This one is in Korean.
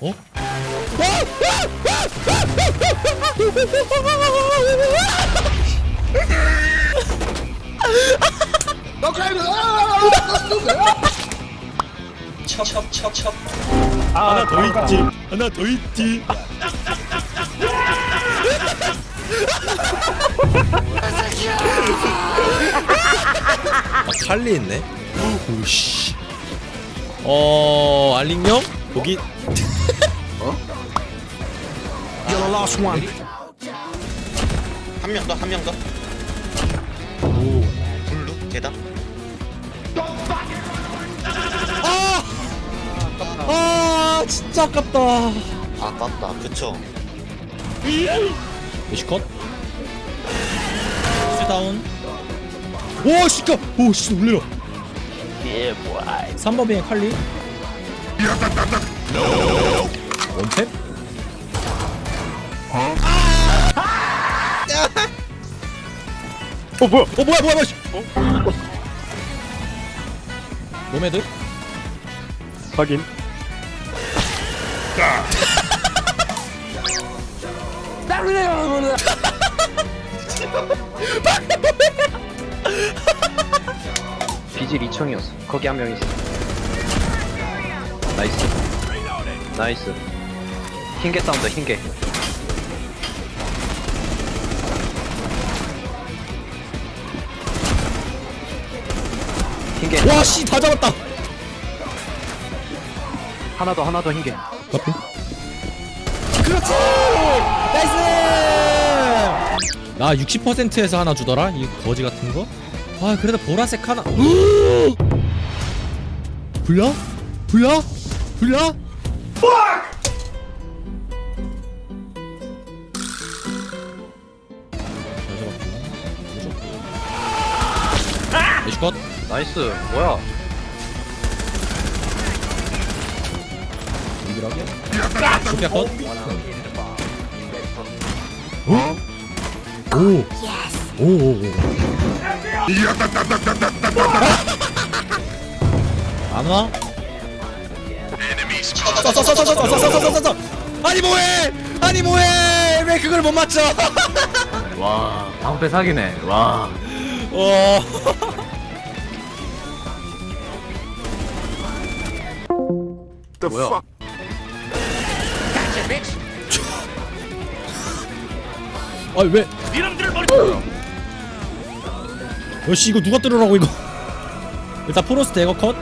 어? 첩첩첩첩 하나 더 있지. 하나 더 있지. 아, 칼리 있네. 오씨. 어, 알링 형? 거기 한명 더 한 명 더 오. 블루 계단 아, 진짜 아깝다. 아깝다 그쵸 메시컷. 스다운. 오, 씨까. 오, 씨, 놀래라. 예, 뭐야. 3번빙의 칼리. 원탭? 어 뭐야? 어 뭐야 뭐야 뭐야? 씨. 노매드? 확인. 비질 2청이었어. 거기 한 명 있어. 나이스. 나이스. 흰개 사운드, 흰개. 흰개. 와, 씨, 다 잡았다. 하나 더, 하나 더 흰개. 커피. 그렇지. 나이스. 나 60%에서 하나 주더라. 이 거지 같은 거. 아, 그래도 보라색 하나. 불려? 불려? 불러? 잘 잡았고 에쉬컷 나이스. 뭐야? 유일하게? 쇼피아 컷 어? 오오오오. 안 와? 써써써써써써써써써 아니 뭐해? 아니 뭐해? 왜 그걸 못 맞춰? 와 방패 사기네. 와. 와 뭐야? 아니 왜? 여씨 이거 누가 뚫으라고 이거? 일단 프로스트 에거 컷